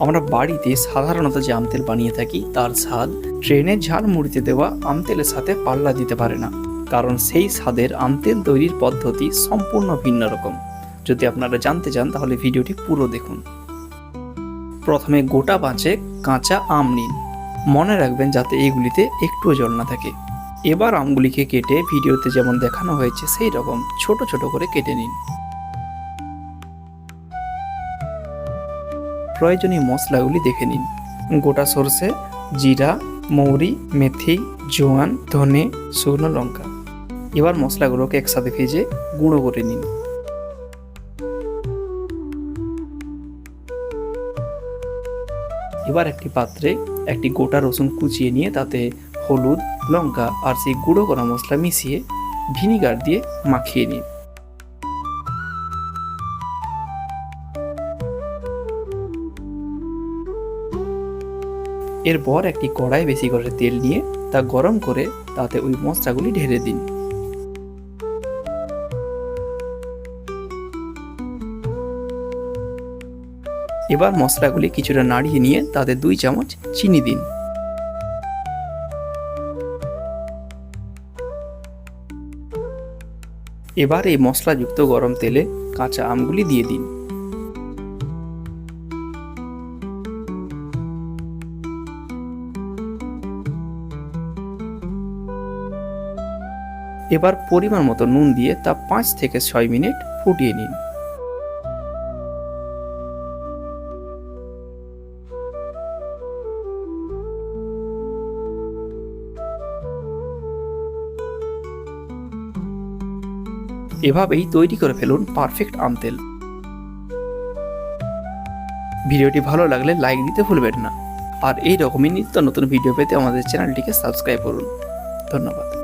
আমরা বাড়িতে সাধারণত যে আমতেল বানিয়ে থাকি, তার স্বাদ ট্রেনের ঝাল মুড়িতে দেওয়া আমতেলের সাথে পাল্লা দিতে পারে না। কারণ সেই স্বাদের আমতেল তৈরির পদ্ধতি সম্পূর্ণ ভিন্ন রকম। যদি আপনারা জানতে চান, তাহলে ভিডিওটি পুরো দেখুন। প্রথমে গোটা পাঁচে কাঁচা আম নিন। মনে রাখবেন যাতে এগুলিতে একটুও জল না থাকে। এবার আমগুলিকে কেটে ভিডিওতে যেমন দেখানো হয়েছে, সেই রকম ছোট ছোট করে কেটে নিন। প্রয়োজনীয় মশলাগুলি দেখে নিন। গোটা সর্ষে, জিরা, মৌরি, মেথি, জোয়ান, ধনে, শুকনো লঙ্কা। এবার মশলাগুলোকে একসাথে ভেজে গুঁড়ো করে নিন। এবার একটি পাত্রে একটি গোটা রসুন কুচিয়ে নিয়ে তাতে হলুদ, লঙ্কা আর সেই গুঁড়ো করা মশলা মিশিয়ে ভিনিগার দিয়ে মাখিয়ে নিন। এরপর একটি কড়াই বেশি করে তেল নিয়ে তা গরম করে তাতে ওই মশলাগুলি ঢেলে দিন। এবার মশলাগুলি কিছুটা নাড়িয়ে নিয়ে তাতে দুই চামচ চিনি দিন। এবার এই মশলাযুক্ত গরম তেলে কাঁচা আমগুলি দিয়ে দিন। এবার পরিমাণ মতো নুন দিয়ে তা পাঁচ থেকে ছয় মিনিট ফুটিয়ে নিন। এভাবেই তৈরি করে ফেলুন পারফেক্ট আম তেল ভিডিওটি ভালো লাগলে লাইক দিতে ভুলবেন না। আর এই রকমই নিত্য নতুন ভিডিও পেতে আমাদের চ্যানেলটিকে সাবস্ক্রাইব করুন। ধন্যবাদ।